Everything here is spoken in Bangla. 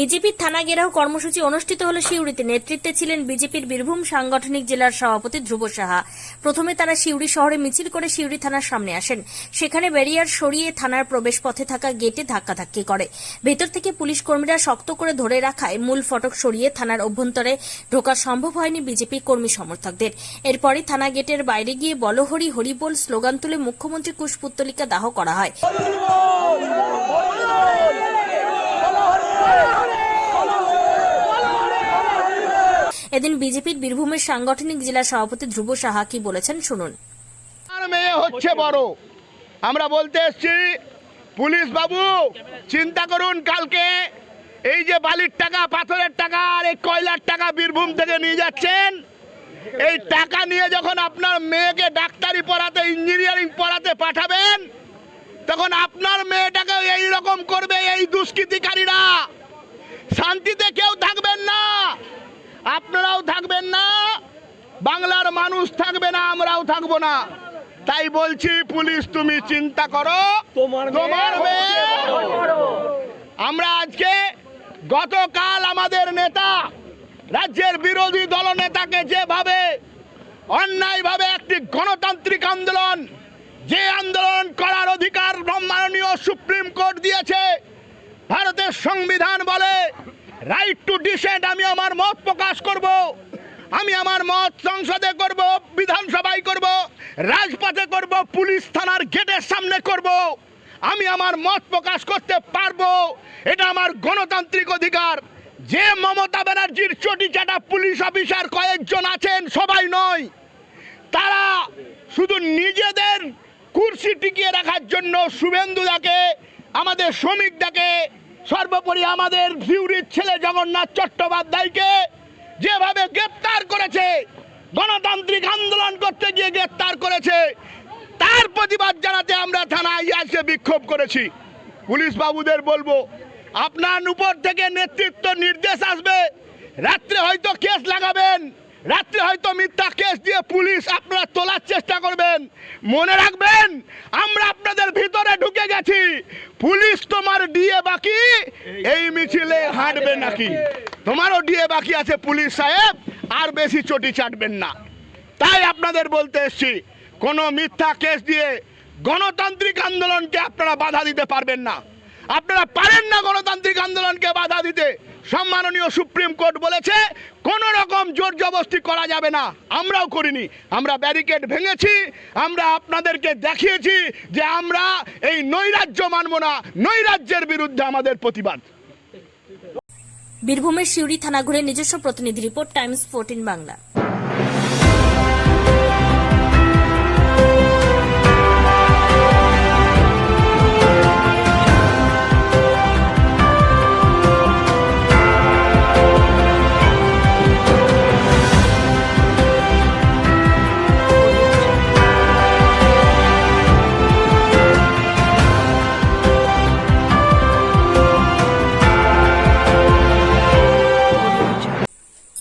বিজেপির থানা ঘেরাও কর্মসূচি অনুষ্ঠিত হলো সিউড়িতে নেতৃত্বে ছিলেন বিজেপির বীরভূম সাংগঠনিক জেলার সভাপতি ধ্রুব সাহা। প্রথমে তারা সিউড়ি শহরে মিছিল করে সিউড়ি থানার সামনে আসেন। সেখানে ব্যারিয়ার সরিয়ে থানার প্রবেশ পথে থাকা গেটে ধাক্কাধাক্কি করে। ভেতর থেকে পুলিশ কর্মীরা শক্ত করে ধরে রাখায় মূল ফটক সরিয়ে থানার অভ্যন্তরে ঢোকা সম্ভব হয়নি বিজেপি কর্মী সমর্থকদের। এরপরই থানা গেটের বাইরে গিয়ে বলহরি হরিবোল স্লোগান তুলে মুখ্যমন্ত্রী কুশপুত্তলিকা দাহ করা হয়। এদিন বিজেপির বীরভূমের সাংগঠনিক জেলা সভাপতি ধ্রুব সাহা কি বলেছেন শুনুন। মেয়ে হচ্ছে বড়। আমরা বলতে এসছি পুলিশ বাবু চিন্তা করুন কালকে। এই যে বালির টাকা, পাথরের টাকা আর এই কয়লার টাকা বীরভূম থেকে নিয়ে যাচ্ছেন, এই টাকা নিয়ে যখন আপনার মেয়েকে ডাক্তারি পড়াতে, ইঞ্জিনিয়ারিং পড়াতে পাঠাবেন, তখন আপনার মেয়েটাকে এই রকম করবে এই দুষ্কৃতিকারীরা। শান্তিতে কেউ থাকবেন না আপনারাও থাকবেন না বাংলার মানুষ থাকবে না আমরাও থাকব না। তাই বলছি পুলিশ তুমি চিন্তা করো তোমার মেয়ে আমরা আজকে গতকাল আমাদের নেতা রাজ্যের বিরোধী দলনেতাকে যেভাবে অন্যায়ভাবে একটি গণতান্ত্রিক আন্দোলন যে আন্দোলন করার অধিকার মাননীয় সুপ্রিম কোর্ট দিয়েছে ভারতের সংবিধান বলে রাইট টু ডিসেন্ট আমি আমার মত প্রকাশ করব। আমি আমার মত সংসদে করব, বিধানসভায় করব, রাজপথে করব, পুলিশ থানার গেটের সামনে করব। আমি আমার মত প্রকাশ করতে পারব। এটা আমার গণতান্ত্রিক অধিকার। যে মমতা ব্যানার্জির চটি চাটা পুলিশ অফিসার কয়েকজন আছেন, সবাই নয়। তারা শুধু নিজেদের কুর্সি টিকিয়ে রাখার জন্য শুভেন্দু শুভেন্দুদাকে আমাদের শ্রমিক শ্রমিকদাকে সর্বোপরি আমাদের ভিউরির ছেলে জগন্নাথ চট্টোপাধ্যায়কে যেভাবে গ্রেপ্তার করেছে, গণতান্ত্রিক আন্দোলন করতে গিয়ে গ্রেপ্তার করেছে, তার প্রতিবাদ জানাতে আমরা থানায় এসে বিক্ষোভ করেছি। পুলিশ বাবুদের বলব, আপনার উপর থেকে নেতৃত্ব নির্দেশ আসবে, রাত্রে হয়তো কেস লাগাবেন। রাত্রে হয়তো মিথ্যা কেস দিয়ে পুলিশ আপনারা তোলার চেষ্টা করবেন। মনে রাখবেন, আমরা আপনাদের ভিতরে ঢুকে গেছি। পুলিশ তোমার ডিএ বাকি, এই মিছিলে হাঁটবে নাকি? তোমারও ডিএ বাকি আছে পুলিশ সাহেব, আর বেশি চটি চাটবেন না। তাই আপনাদের বলতে এসছি, কোনো মিথ্যা কেস দিয়ে গণতান্ত্রিক আন্দোলনকে আপনারা বাধা দিতে পারবেন না। আপনারা পারেন না গণতান্ত্রিক আন্দোলনকে বাধা দিতে। সম্মাননীয় সুপ্রিম কোর্ট বলেছে, কোনো রকম জোর জবস্তি করা যাবে না। আমরাও করিনি। আমরা ব্যারিকেড ভেঙেছি, আমরা আপনাদেরকে দেখিয়েছি যে আমরা এই নৈরাজ্য মানব না, নৈরাজ্যের বিরুদ্ধে আমাদের প্রতিবাদ। বীরভূমের সিউড়ি থানা ঘুরে নিজস্ব প্রতিনিধি রিপোর্ট, টাইমস ফোরটিন বাংলা।